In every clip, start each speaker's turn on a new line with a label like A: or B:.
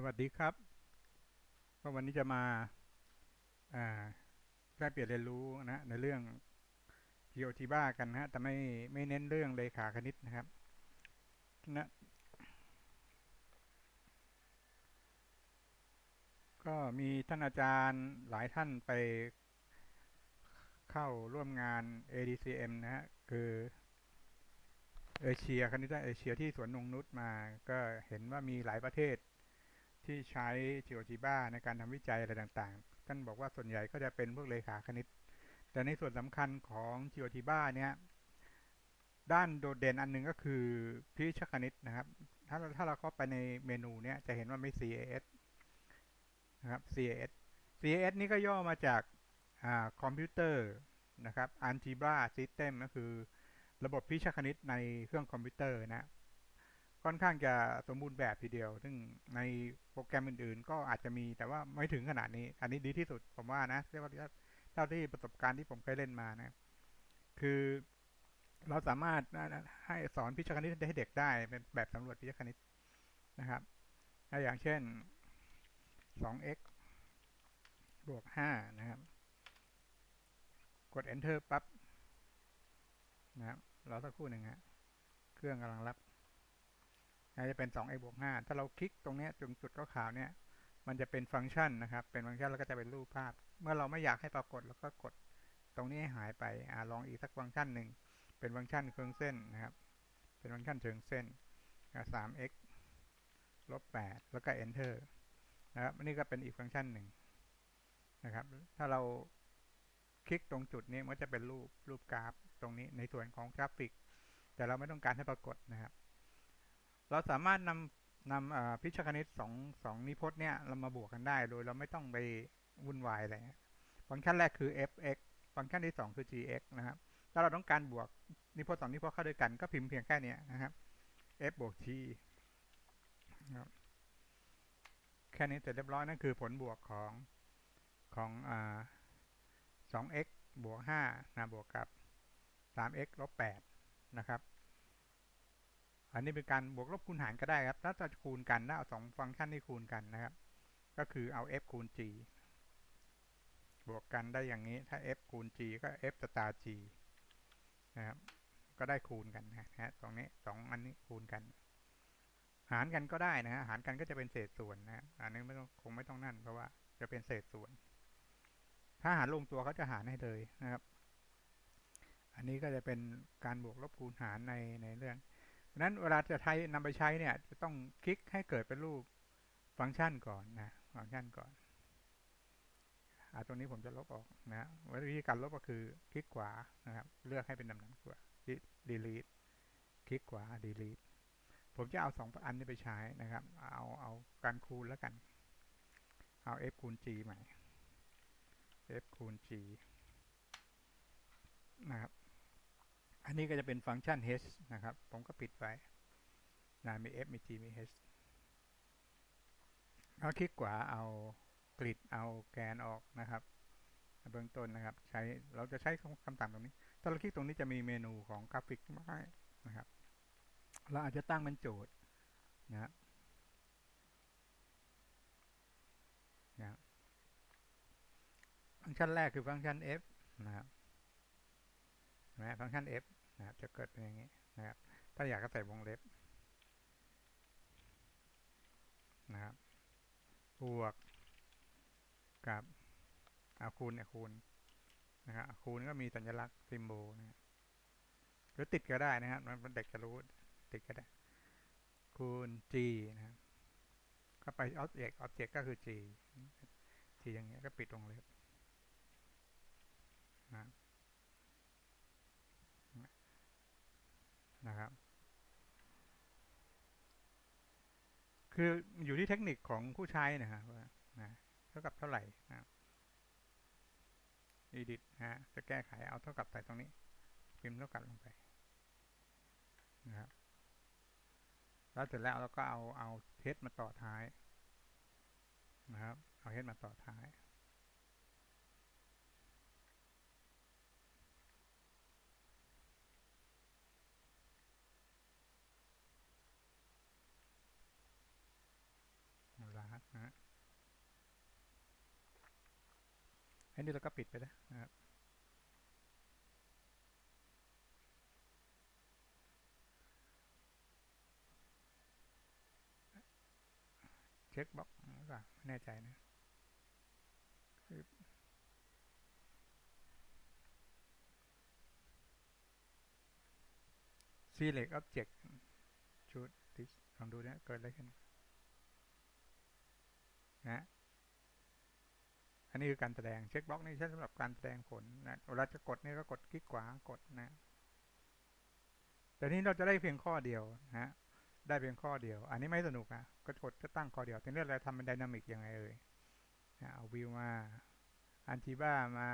A: สวัสดีครับ ก็วันนี้จะมาแลกเปลี่ยนเรียนรู้นะในเรื่อง GeoTiba กันนะแต่ไม่ไม่เน้นเรื่องเลขาคณิตนะครับนะก็มีท่านอาจารย์หลายท่านไปเข้าร่วมงาน ADCM นะฮะคือเอเชียคณิตเอเชียที่สวนนงนุษมา ก็เห็นว่ามีหลายประเทศ ที่ใช้ GeoGebra ในการทำวิจัยอะไรต่างๆ ท่านบอกว่าส่วนใหญ่ก็จะเป็นพวกเลขาคณิต แต่ในส่วนสำคัญของ GeoGebra เนี่ยด้านโดดเด่นอันนึงก็คือพิชคณิตนะครับ ถ้าถ้าเราเข้าไปในเมนูเนี้ยจะเห็นว่าไม่ CAS นะครับ CAS CAS นี่ก็ย่อมาจากคอมพิวเตอร์นะครับ Algebra System ก็คือระบบพิชคณิตในเครื่องคอมพิวเตอร์นะ ค่อนข้างจะสมบูรณ์แบบทีเดียว ซึ่งในโปรแกรมอื่น ๆ ก็อาจจะมีแต่ว่าไม่ถึงขนาดนี้ อันนี้ดีที่สุดผมว่านะเรียกว่าเท่าที่ประสบการณ์ที่ผมเคยเล่นมานะ คือเราสามารถให้สอนพิชคณิตให้เด็กได้เป็นแบบสำรวจพิชคณิตนะครับอย่างเช่น 2x บวก 5 นะครับ กด enter ปั๊บนะครับรอสักครู่หนึ่งฮะเครื่องกำลังรับ จะเป็น 2x บวก5ถ้าเราคลิกตรงนี้ตรงจุดขาวๆเนี่ยมันจะเป็นฟังก์ชันนะครับ เป็นฟังก์ชันแล้วก็จะเป็นรูปภาพ เมื่อเราไม่อยากให้ปรากฏแล้วก็กดตรงนี้ให้หายไปอลองอีกสักฟังก์ชันหนึ่งเป็นฟังก์ชันเชิงเส้นนะครับ เป็นฟังก์ชันเชิงเส้น 3x ลบ 8 แล้วก็ enter นะครับนี่ก็เป็นอีกฟังก์ชันหนึ่งนะครับ ถ้าเราคลิกตรงจุดนี้มันจะเป็นรูปรูปกราฟตรงนี้ในส่วนของกราฟิก แต่เราไม่ต้องการให้ปรากฏนะครับ เราสามารถนำนำพิชคณิตสองสองนิพจน์เนี่ยเรามาบวกกันได้โดยเราไม่ต้องไปวุ่นวายอะไรฟังก์ชันแรกคือ f(x) ฟังก์ชันที่ 2 คือ g(x) นะครับถ้าเราต้องการบวกนิพจน์สองนิพจน์เข้าด้วยกันก็พิมพ์เพียงแค่นี้นะครับ f บวก g นะครับแค่นี้เสร็จเรียบร้อยนั่นคือผลบวกของของอ่า 2x บวก5นะบวกกับ 3x ลบ8นะครับ อันนี้เป็นการบวกลบคูณหารก็ได้ครับ ถ้าจะคูณกันถ้าเอาสองฟังก์ชันที่คูณกันนะครับ ก็คือเอา f คูณ g บวกกันได้อย่างนี้ถ้า f คูณ g ก็ f สตาร์ g นะครับ ก็ได้คูณกันนะฮะตรงนี้สองอันนี้คูณกัน หารกันก็ได้นะฮะหารกันก็จะเป็นเศษส่วนนะอันนี้ไม่ต้องคงไม่ต้องนั่นเพราะว่าจะเป็นเศษส่วน ถ้าหารลงตัวเขาจะหารให้เลยนะครับ อันนี้ก็จะเป็นการบวกลบคูณหารในในเรื่อง นั้นเวลาจะใช้นำไปใช้เนี่ย จะต้องคลิกให้เกิดเป็นรูปฟังก์ชันก่อนนะฟังก์ชันก่อนอ่าตรงนี้ผมจะลบออกนะวิธีการลบก็คือคลิกขวานะครับ เลือกให้เป็นลำดับขวา delete คลิกขวา delete ผมจะเอาสองอันนี้ไปใช้นะครับ เอาเอาการคูณแล้วกัน เอา f คูณ g ใหม่ f คูณ g นะครับ อันนี้ก็จะเป็นฟังก์ชัน h นะครับ ผมก็ปิดไว้นะมี f มี g มี h เอคลิกขวาเอากริดเอาแกนออกนะครับ เบื้องต้นนะครับ ใช้เราจะใช้คำสั่งตรงนี้ ถ้าเราคลิกตรงนี้จะมีเมนูของกราฟิกมาให้นะครับ เราอาจจะตั้งเป็นโจทย์นะนะฟังก์ชันแรกคือฟังก์ชัน f นะครับนะฟังก์ชัน f นะครับ จะเกิดเป็นอย่างนี้นะครับ ถ้าอยากก็ใส่วงเล็บนะครับ บวกกับอาคูณเนี่ยคูณนะครับคูณก็มีสัญลักษณ์ซิมโบลนะหรือติดก็ได้นะครับมันเด็กจะรู้ติดก็ได้ คูณ g นะครับก็ไป object object ก็คือ g g อย่างเงี้ยก็ปิดวงเล็บนะนะครับ คืออยู่ที่เทคนิคของผู้ใช้นะฮะว่านะเท่ากับเท่าไหร่นะ edit นะจะแก้ไขเอาเท่ากับใส่ตรงนี้พิมพ์เท่ากับลงไปนะครับแล้วเสร็จแล้วเราก็เอาเอาเทสมาต่อท้ายนะครับ เอาเทสมาต่อท้ายล้าน นะฮะ อันนี้เราก็ปิดไปแล้วนะครับเช็คบล็อกหรือเปล่าไม่แน่ใจนะ select object ชุดลองดูนะเกิดอะไรขึ้นนะ อันนี้คือการแสดงเช็คบล็อกนี่ใช้สำหรับการแสดงผลนะเวลาจะกดนี่ก็กดคลิกขวากดนะ แต่นี้เราจะได้เพียงข้อเดียวนะได้เพียงข้อเดียว อันนี้ไม่สนุกอะก็กดจะตั้งข้อเดียวทีนี้เราทำเป็นไดนามิกยังไงเอ่ยเอาวิวมาอันทีบ้ามา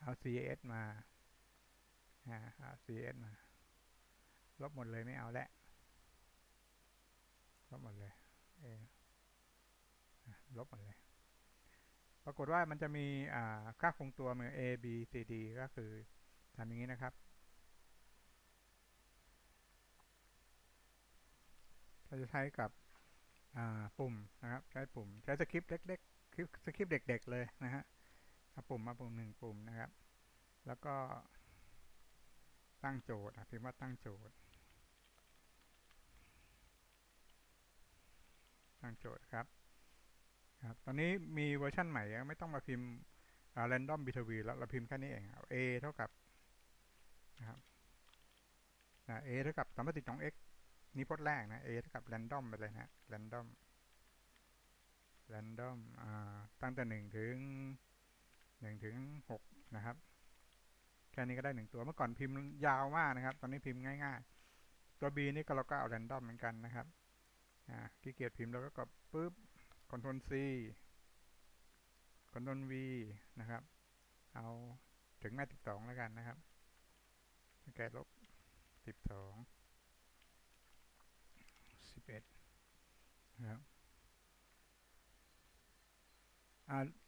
A: เอา CS มาเอา CS มา ลบหมดเลยไม่เอาแล้วลบหมดเลย เอลบหมดเลย ปรากฏว่ามันจะมีค่าคงตัวเหมือน A B C D ก็คือทำอย่างนี้นะครับ เราจะใช้กับปุ่มนะครับ ใช้ปุ่มใช้สคริปต์เล็กๆคลิปสคริปต์เด็ก ๆ เลยนะฮะเอาปุ่มมาปุ่มหนึ่งปุ่มนะครับ แล้วก็ตั้งโจทย์พิมพ์ว่าตั้งโจทย์ ตั้งโจทย์ครับ ครับตอนนี้มีเวอร์ชันใหม่ไม่ต้องมาพิมพ์ random b e t w e e แล้วเราพิมพ์แค่นี้เอง a เท่ากับนะครับ a เท่ากับสามสิบสอง x นี่พจน์แรกนะ a เท่ากับ random ไปเลยนะ random random ตั้งแต่หนึ่งถึงหนึ่งถึงหกนะครับแค่นี้ก็ได้หนึ่งตัวเมื่อก่อนพิมพ์ยาวมากนะครับ ตอนนี้พิมพ์ง่าย ๆ ตัว b นี่ก็เราก็เอา random เหมือนกันนะครับขี้เกียจพิมพ์เราก็กดปุ๊บ Ctrl C Ctrl V นะครับ เอาถึงแม่สิบสองแล้วกันนะครับแกลบสิบสองสิบเอ็ดนะครับ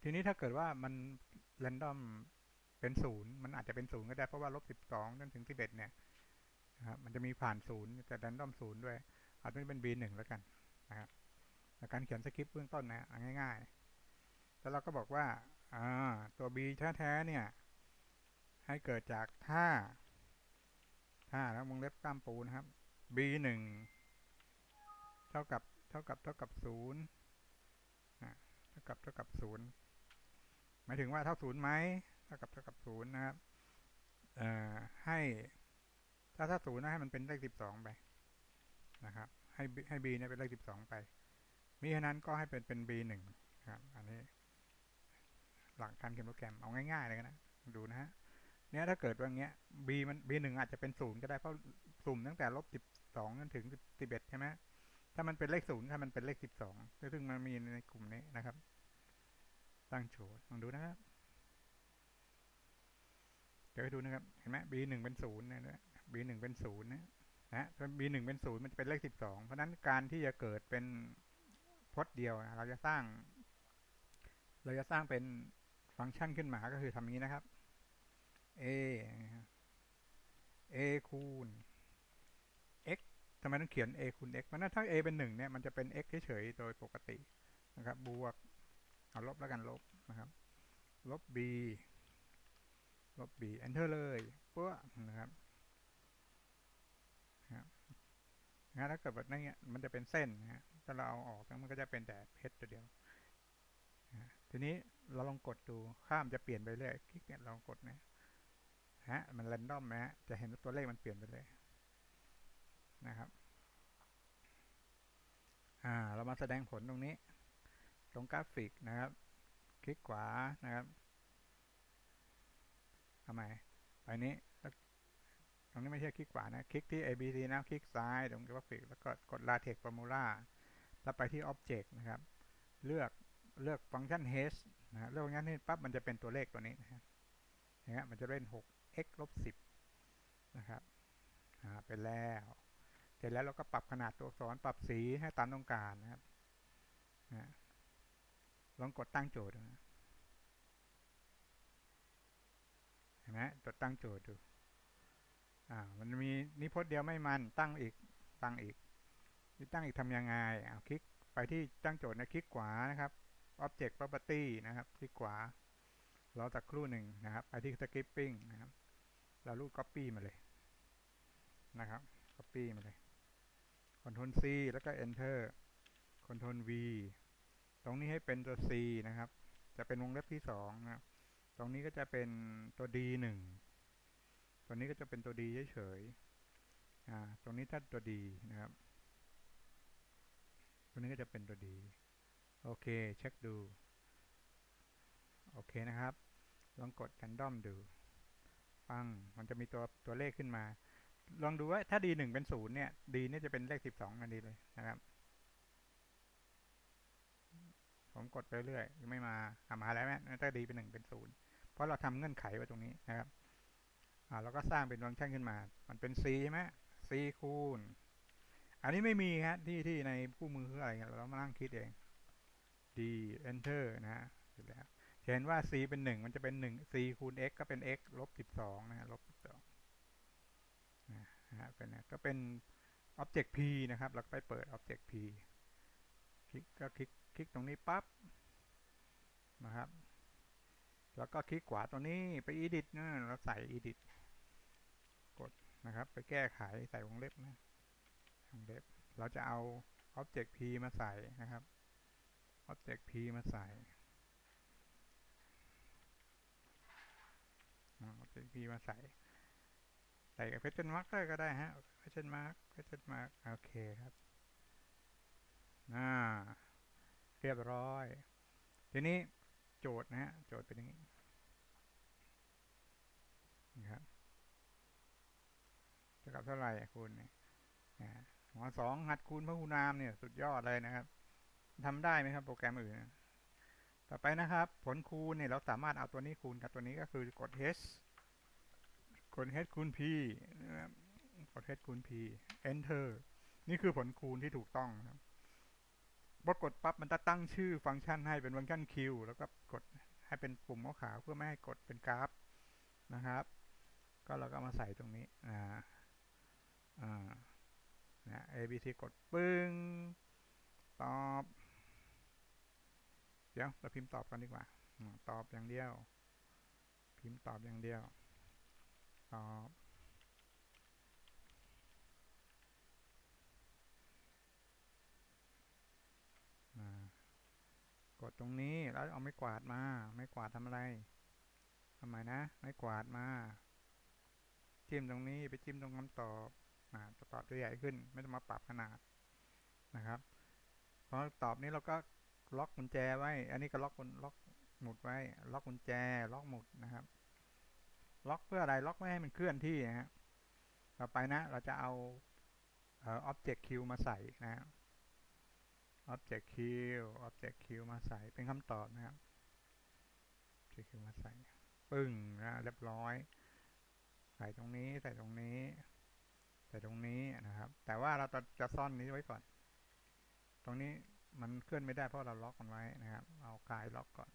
A: ทีนี้ถ้าเกิดว่ามันแรนดอมเป็นศูนย์มันอาจจะเป็นศูนย์ก็ได้เพราะว่าลบสิบสองจนถึงสิบเอ็ดเนี่ยนะครับมันจะมีผ่านศูนย์แต่แรนดอมศูนย์ด้วยอาจจะเป็น B หนึ่งแล้วกันนะครับ การเขียนสคริปต์เบื้องต้นนะง่ายๆ แล้วเราก็บอกว่าตัว B แท้ๆเนี่ย ให้เกิดจากท่าท่าแล้ววงเล็บกล้ามปูนะครับ B หนึ่งเท่ากับเท่ากับเท่ากับศูนย์เท่ากับเท่ากับศูนย์หมายถึงว่าเท่าศูนย์ไหมเท่ากับเท่ากับศูนย์นะครับให้ถ้าถ้าศูนย์นะให้มันเป็นเลขสิบสองไปนะครับ ให้ให้ b เนี่ยเป็นเลขสิบสองไป มิฉะนั้นก็ให้เป็นเป็น b หนึ่งครับ อันนี้ หลักการเขียนโปรแกรมเอาง่ายๆเลยนะ ดูนะฮะ เนี้ยถ้าเกิดว่าเงี้ย b มัน b หนึ่งอาจจะเป็นศูนย์ก็ได้เพราะสุ่มตั้งแต่ลบสิบสองจนถึงสิบเอ็ดใช่ไหมถ้ามันเป็นเลขศูนย์ถ้ามันเป็นเลขสิบสองซึ่งมันมีในกลุ่มนี้นะครับ ตั้งโจทย์ลองดูนะครับเดี๋ยวให้ดูนะครับ เห็นไหม b หนึ่งเป็นศูนย์นะ b หนึ่งเป็นศูนย์นะนะ b หนึ่งเป็นศูนย์มันจะเป็นเลขสิบสองเพราะนั้นการที่จะเกิดเป็น พจน์เดียวเราจะสร้าง เราจะสร้างเป็นฟังก์ชันขึ้นมาก็คือทำนี้นะครับ a a คูณ x ทำไมต้องเขียน a คูณ x เพราะนั้นถ้า a เป็นหนึ่งเนี่ยมันจะเป็น x เฉยๆโดยปกตินะครับ บวกเอาลบแล้วกันลบนะครับ ลบ b ลบ b enter เลยปุ๊บนะครับนะถ้าเกิดแบบนี้มันจะเป็นเส้นนะฮะ ถ้าเราเอาออกมันก็จะเป็นแต่เพชรตัวเดียวทีนี้เราลองกดดูข้ามจะเปลี่ยนไปเรื่อยคลิกเนี่ยลองกดนะฮะมันแรนดอมนะฮะจะเห็นตัวเลขมันเปลี่ยนไปเลยนะครับอ่าเรามาแสดงผลตรงนี้ ตรงกราฟิกนะครับ คลิกขวานะครับทำไมไปนี้ตรงนี้ไม่ใช่คลิกขวานะ คลิกที่ ABC นะคลิกซ้ายตรงกราฟิกแล้วก็กด LaTeX Formula แล้วไปที่ Object นะครับ เลือกเลือกฟังก์ชัน h นะเลือกฟังก์ชัน h ปั๊บมันจะเป็นตัวเลขตัวนี้นะฮะเนี่ยมันจะเป็น 6x ลบ10นะครับอ่าเป็นแล้วเสร็จแล้วเราก็ปรับขนาดตัวอักษรปรับสีให้ตามต้องการนะครับนะลองกดตั้งโจทย์นะเห็นไหมกดตั้งโจทย์ดูอ่ามันมีนิพจน์เดียวไม่มันตั้งอีกตั้งอีก นี่ตั้งอีกทำยังไงเอาคลิกไปที่ตั้งโจทย์นะคลิกขวานะครับ Object Property นะครับคลิกขวารอสักครู่หนึ่งนะครับไปที่ Scripting นะครับเราลูด Copy มาเลยนะครับ Copy มาเลย Ctrl C แล้วก็ Enter Ctrl V ตรงนี้ให้เป็นตัว C นะครับ จะเป็นวงเล็บที่สองนะครับตรงนี้ก็จะเป็นตัว D หนึ่งตัวนี้ก็จะเป็นตัว D เฉยๆอ่าตรงนี้ถ้าตัว D นะครับ ตัวนี้ก็จะเป็นตัว D โอเค เช็คดู โอเคนะครับ ลองกด random ดู ปัง มันจะมีตัวตัวเลขขึ้นมา ลองดูว่าถ้า D หนึ่งเป็นศูนย์เนี่ย D เนี่ยจะเป็นเลขสิบสองนันดีเลยนะครับ ผมกดไปเรื่อยยังไม่มาทำมาแล้วไหมถ้า D เป็นหนึ่งเป็นศูนย์เพราะเราทำเงื่อนไขไว้ตรงนี้นะครับ อ่าเราก็สร้างเป็นฟังก์ชันขึ้นมา มันเป็น C ใช่ไหม C คูณ อันนี้ไม่มีฮะที่ที่ในคู่มือคืออะไรเรามานั่งคิดเอง D enter นะฮะเสร็จแล้วเห็นว่า c เป็นหนึ่งมันจะเป็นหนึ่ง c คูณ x ก็เป็น x ลบสิบสองนะฮะลบสิบสองนะฮะเป็นก็เป็น object p นะครับแล้วก็ไปเปิด object p คลิกก็คลิกคลิกตรงนี้ปั๊บนะครับ แล้วก็คลิกขวาตรงนี้ไป edit นะเราใส่ edit กดนะครับ ไปแก้ไขใส่วงเล็บนะ เล็บเราจะเอา object p มาใส่นะครับ object p มาใส่ object p มาใส่ใส่กับ question mark ก็ได้ฮะ question mark question mark โอเคครับน่าเรียบร้อย ทีนี้โจทย์นะฮะ โจทย์เป็นอย่างนี้นะครับเท่ากับเท่าไหร่คูณเนี่ย หมอสองหัดคูณพหูนามเนี่ย สุดยอดเลยนะครับทำได้ไหมครับ โปรแกรมอื่น ต่อไปนะครับ ผลคูณเนี่ยเราสามารถเอาตัวนี้คูณกับตัวนี้ก็คือกด h กด h คูณ p นะครับกด h คูณ p enter นี่คือผลคูณที่ถูกต้องครับพอกดปั๊บมันจะตั้งชื่อฟังก์ชันให้เป็นฟังก์ชัน q แล้วก็กดให้เป็นปุ่มขาวเพื่อไม่ให้กดเป็นกราฟนะครับ ก็เราก็มาใส่ตรงนี้อ่าอ่า a b c กดปึ้งตอบ เดี๋ยวเราพิมพ์ตอบกันดีกว่า ตอบอย่างเดียว พิมพ์ตอบอย่างเดียว ตอบ กดตรงนี้แล้วเอาไม้กวาดมา ไม้กวาดทำอะไรทำไมนะ ไม้กวาดมา จิ้มตรงนี้ไปจิ้มตรงคำตอบ อ่าตอบตัวใหญ่ขึ้น ไม่ต้องมาปรับขนาดนะครับพอตอบนี้เราก็ล็อกกุญแจไว้ อันนี้ก็ล็อกล็อกหมุดไว้ ล็อกกุญแจ ล็อกหมุดนะครับ ล็อกเพื่ออะไร ล็อกไม่ให้มันเคลื่อนที่นะฮะ ต่อไปนะ เราจะเอาเอ่อ object q มาใส่นะ object q object q มาใส่เป็นคำตอบนะครับ object q มาใส่ ปึ้งนะเรียบร้อย ใส่ตรงนี้ ใส่ตรงนี้ ใส่ตรงนี้นะครับ แต่ว่าเราจะซ่อนนี้ไว้ก่อน ตรงนี้มันเคลื่อนไม่ได้เพราะเราล็อกมันไว้นะครับ เอากายล็อกก่อน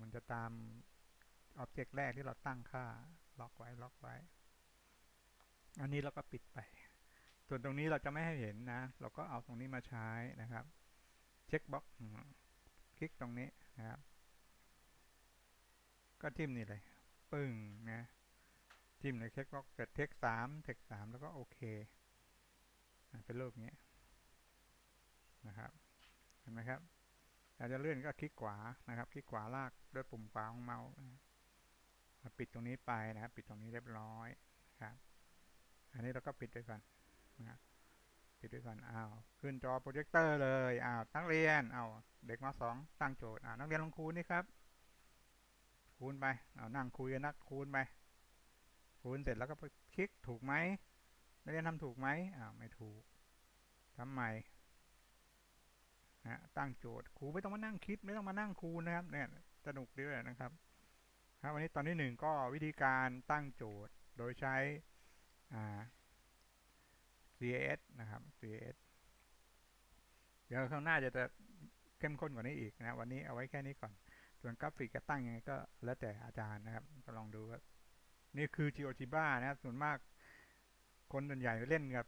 A: มันจะตามอ็อบเจกต์แรกที่เราตั้งค่าล็อกไว้ล็อกไว้ อันนี้เราก็ปิดไป ส่วนตรงนี้เราจะไม่ให้เห็นนะ เราก็เอาตรงนี้มาใช้นะครับ เช็คบ็อกคลิกตรงนี้นะครับ ก็จิ้มนี่เลย ปึ้งนะ จิ้มในเช็คบ็อกเกิดเทคสามเทคสามแล้วก็โอเคเป็นรูปนี้นะครับ เห็นไหมครับอยากจะเลื่อนก็คลิกขวานะครับ คลิกขวาลากด้วยปุ่มขวาของเมาส์ปิดตรงนี้ไปนะครับ ปิดตรงนี้เรียบร้อยครับ อันนี้เราก็ปิดไปก่อนนะปิดไปก่อนอ้าวขึ้นจอโปรเจคเตอร์เลยอ้าวนักเรียนอ้าวเด็กมสองตั้งโจทย์อ้าวนักเรียนลองคูณนี่ครับ คูณไปอ้าวนั่งคุยกันนักคูณไป คูณเสร็จแล้วก็ไปคลิกถูกไหมนักเรียนทำถูกไหมอ้าวไม่ถูกทำไมนะตั้งโจทย์ครูไม่ต้องมานั่งคิดไม่ต้องมานั่งคูณนะครับเนี่ยสนุกดีเลยนะครับ ครับ วันนี้ตอนที่หนึ่งก็วิธีการตั้งโจทย์โดยใช้ CAS นะครับ CAS เดี๋ยวข้างหน้าจะจะเข้มข้นกว่านี้อีกนะ วันนี้เอาไว้แค่นี้ก่อน ส่วนกราฟิกจะตั้งยังไงก็แล้วแต่อาจารย์นะครับก็ลองดูว่า นี่คือ GeoGebra นะครับส่วนมากคนส่วนใหญ่เล่นกับ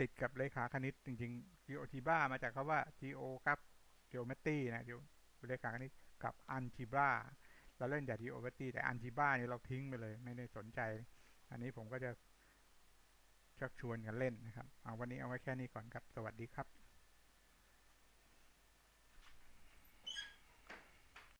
A: ติดกับเลขาคณิตจริงๆ GeoGebra มาจากคาว่า geo ครับ geometry นะเลขาคณิตกับ algebra เราเล่นแต่ geometry แต่ algebra นี่เราทิ้งไปเลย ไม่ได้สนใจ อันนี้ผมก็จะชักชวนกันเล่นนะครับ เอาวันนี้เอาไว้แค่นี้ก่อนครับ สวัสดีครับ